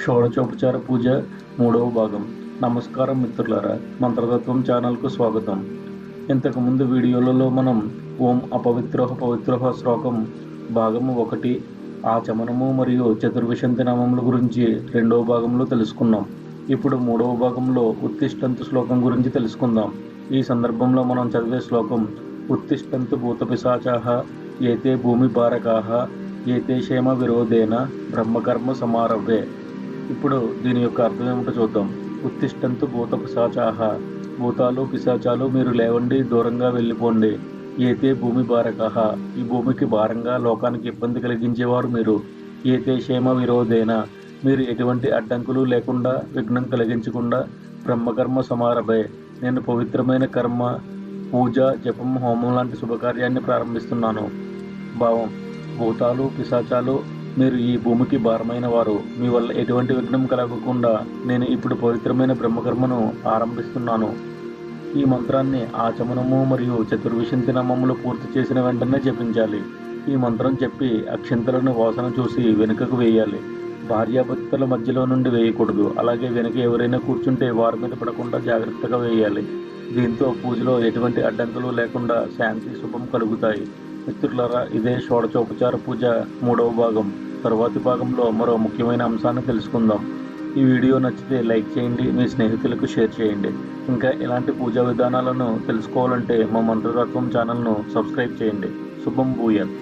షోడచోపచార పూజ మూడవ భాగం. నమస్కారం మిత్రులారా మంత్రతత్వం ఛానల్కు స్వాగతం. ఇంతకుముందు వీడియోలలో మనం ఓం అపవిత్రోహ పవిత్రోహ శ్లోకం భాగము ఒకటి ఆచమనము మరియు చతుర్విశంతి నామముల గురించి రెండవ భాగంలో తెలుసుకున్నాం. ఇప్పుడు మూడవ భాగంలో ఉత్తిష్టంతు శ్లోకం గురించి తెలుసుకుందాం. ఈ సందర్భంలో మనం చదివే శ్లోకం ఉత్తిష్టంతు భూతపిశాచాహ ఏతే భూమి భారకాహ ఏతే క్షేమ విరోధేన బ్రహ్మకర్మ సమారవ్వే ఇప్పుడు దీని యొక్క అర్థం ఏమిటో చూద్దాం. ఉత్తిష్టంతు భూత పిశాచాహ భూతాలు పిశాచాలు మీరు లేవండి దూరంగా వెళ్ళిపోండి. ఏతే భూమి భారకహ ఈ భూమికి భారంగా లోకానికి ఇబ్బంది కలిగించేవారు మీరు. ఏతే క్షేమ విరోధేన. మీరు ఎటువంటి అడ్డంకులు లేకుండా విఘ్నం కలిగించకుండా బ్రహ్మకర్మ సమారభే. నేను పవిత్రమైన కర్మ పూజ జపం హోమం లాంటి శుభకార్యాన్ని ప్రారంభిస్తున్నాను. భావం. భూతాలు పిశాచాలు మీరు ఈ భూమికి భారమైన వారు. మీ వల్ల ఎటువంటి విఘ్నం కలగకుండా నేను ఇప్పుడు పవిత్రమైన బ్రహ్మకర్మను ఆరంభిస్తున్నాను. ఈ మంత్రాన్ని ఆచమనము మరియు చతుర్విశంతి నామములు పూర్తి చేసిన వెంటనే జపించాలి. ఈ మంత్రం చెప్పి అక్షింతలను వాసన చూసి వెనుకకు వేయాలి. భార్యాభర్తల మధ్యలో నుండి వేయకూడదు. అలాగే వెనుక ఎవరైనా కూర్చుంటే వారి మీద పడకుండా జాగ్రత్తగా వేయాలి. దీంతో పూజలో ఎటువంటి అడ్డంకులు లేకుండా శాంతి శుభం కలుగుతాయి. మిత్రులరా ఇదే షోడచోపచార పూజ మూడవ భాగం. తరువాతి భాగంలో మరో ముఖ్యమైన అంశాన్ని తెలుసుకుందాం. ఈ వీడియో నచ్చితే లైక్ చేయండి మీ స్నేహితులకు షేర్ చేయండి. ఇంకా ఇలాంటి పూజా విధానాలను తెలుసుకోవాలంటే మా మంత్రతత్వం ఛానల్ను సబ్స్క్రైబ్ చేయండి. శుభం భూయత్